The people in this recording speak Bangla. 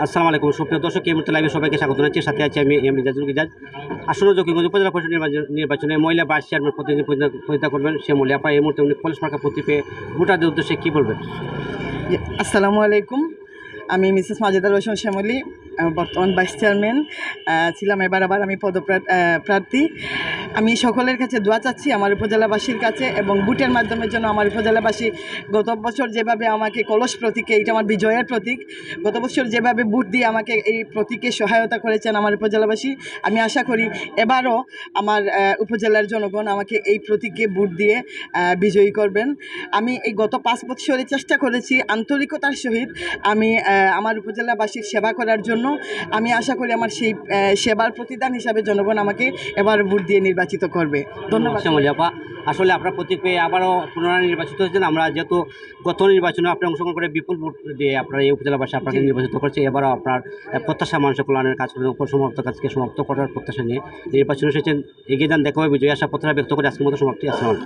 আসসালামু আলাইকুম। সুপ্রিয় দর্শক, এই মুহূর্তে লাইভে সবাইকে স্বাগত জানাচ্ছি। সাথে আছে আমি এম রিজাজুল গিজাজ আসন্ন জকিগঞ্জ উপজেলা পরিষদ নির্বাচন মহিলা ভাইস চেয়ারম্যান প্রতিনিধি প্রতিনিধিতা করবেন সে মহিলা আপা, এই মুহূর্তে উনি কলেজ মার্কা প্রতি পেয়ে ভোটারদের উদ্দেশ্যে কী বলবেন? আসসালামু আলাইকুম। আমি মিসেস মাজেদার রোশন শ্যামলী। বর্তমান ভাইস চেয়ারম্যান ছিলাম এবার আবার আমি পদপ্রার্থী আমি সকলের কাছে দোয়া চাচ্ছি আমার উপজেলাবাসীর কাছে এবং বুটের মাধ্যমের জন্য আমার উপজেলাবাসী গত বছর যেভাবে আমাকে কলস প্রতীকে, এইটা আমার বিজয়ের প্রতীক, গত বছর যেভাবে বুট দিয়ে আমাকে এই প্রতীকে সহায়তা করেছেন আমার উপজেলাবাসী, আমি আশা করি এবারও আমার উপজেলার জনগণ আমাকে এই প্রতীকে বুট দিয়ে বিজয়ী করবেন। আমি এই গত পাঁচ বছরে চেষ্টা করেছি আন্তরিকতার সহিত আমি আমার উপজেলাবাসীর সেবা করার জন্য আমি আশা করি আমার সেই সেবার প্রতিদান হিসাবে জনগণ আমাকে এবার ভোট দিয়ে নির্বাচিত করবে। ধন্যবাদ। আসলে আপনার প্রতীক পেয়ে আবারও পুনরায় নির্বাচিত হয়েছেন। আমরা যেহেতু গত নির্বাচনে আপনি অংশগ্রহণ করে বিপুল ভোট দিয়ে আপনার এই উপজেলাবাসী আপনাকে নির্বাচিত করছে। এবারও আপনার প্রত্যাশা মানুষের কল্যাণের কাজ করে উপসমাপ্ত কাজকে সমাপ্ত করার প্রত্যাশা নিয়ে নির্বাচনে এসেছেন এগিয়ে যান দেখা হবে। বিজয় আশা প্রত্যাশা ব্যক্ত করে আজকের মতো সমাপ্তি। আসসালাম